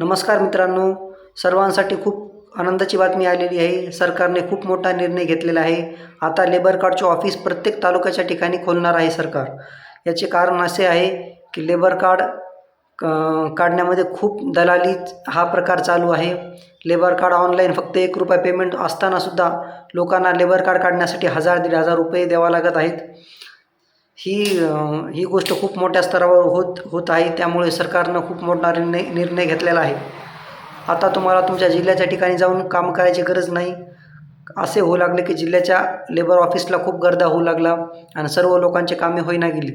नमस्कार मित्रांनो. सर्वांसाठी खूप आनंदाची बातमी आलेली आहे. सरकारने खूप मोठा निर्णय घेतलेला आहे. आता लेबर कार्डचे ऑफिस प्रत्येक तालुक्याच्या ठिकाणी खोलणार आहे सरकार. याचे कारण असे आहे की लेबर कार्ड क- काढण्यामध्ये खूप दलाली हा प्रकार चालू आहे. लेबर कार्ड ऑनलाईन फक्त एक रुपया पेमेंट असतानासुद्धा लोकांना लेबर कार्ड काढण्यासाठी हजार दीड हजार रुपये द्यावा लागत आहेत. ही ही गोष्ट खूप मोठ्या स्तरावर होत होत आहे. त्यामुळे सरकारनं खूप मोठा निर्णय निर्णय घेतलेला आहे. आता तुम्हाला तुमच्या जिल्ह्याच्या ठिकाणी जाऊन काम करायची गरज नाही. असे होऊ लागले की जिल्ह्याच्या लेबर ऑफिसला खूप गर्दा होऊ लागला आणि सर्व लोकांचे कामे होईना गेली.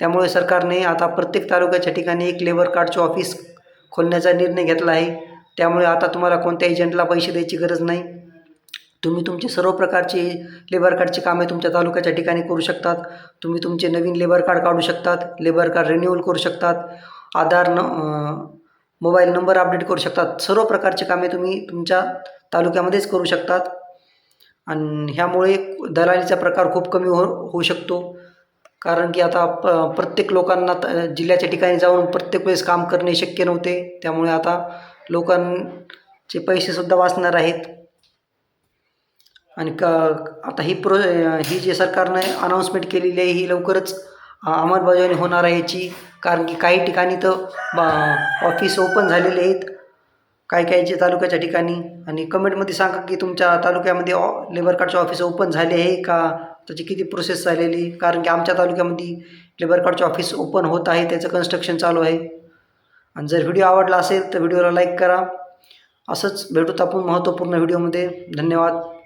त्यामुळे सरकारने आता प्रत्येक तालुक्याच्या ठिकाणी एक लेबर कार्डचे ऑफिस खोलण्याचा निर्णय घेतला आहे. त्यामुळे आता तुम्हाला कोणत्या एजंटला पैसे द्यायची गरज नाही. तुम्ही तुमचे सर्व प्रकारचे लेबर कार्डची कामे तुमच्या तालुक्याच्या ठिकाणी करू शकतात. तुम्ही तुमचे नवीन लेबर कार्ड काढू शकतात. लेबर कार्ड रिन्यूअल करू शकतात. आधार न मोबाईल नंबर अपडेट करू शकतात. सर्व प्रकारची कामे तुम्ही तुमच्या तालुक्यामध्येच करू शकतात. आणि ह्यामुळे दलालीचा प्रकार खूप कमी हो होऊ शकतो. कारण की आता प प्रत्येक लोकांना त जिल्ह्याच्या ठिकाणी जाऊन प्रत्येक वेळेस काम करणे शक्य नव्हते. त्यामुळे आता लोकांचे पैसेसुद्धा वाचणार आहेत. आणि क आता ही प्रो ही जे सरकारनं अनाऊन्समेंट केलेली आहे ही लवकरच अंमलबजावणी होणार आहे याची. कारण की काही ठिकाणी तर बा- ऑफिस ओपन झालेले आहेत. काही काहीचे तालुक्याच्या ठिकाणी. आणि कमेंटमध्ये सांगा की तुमच्या तालुक्यामध्ये ऑ लेबर कार्डचे ऑफिस ओपन झाले आहे का? त्याची किती प्रोसेस झालेली? कारण की आमच्या तालुक्यामध्ये लेबर कार्डचे ऑफिस ओपन होत आहे त्याचं कन्स्ट्रक्शन चालू आहे. आणि जर व्हिडिओ आवडला असेल तर व्हिडिओला लाईक करा. असंच भेटूत आपण महत्त्वपूर्ण व्हिडिओमध्ये धन्यवाद.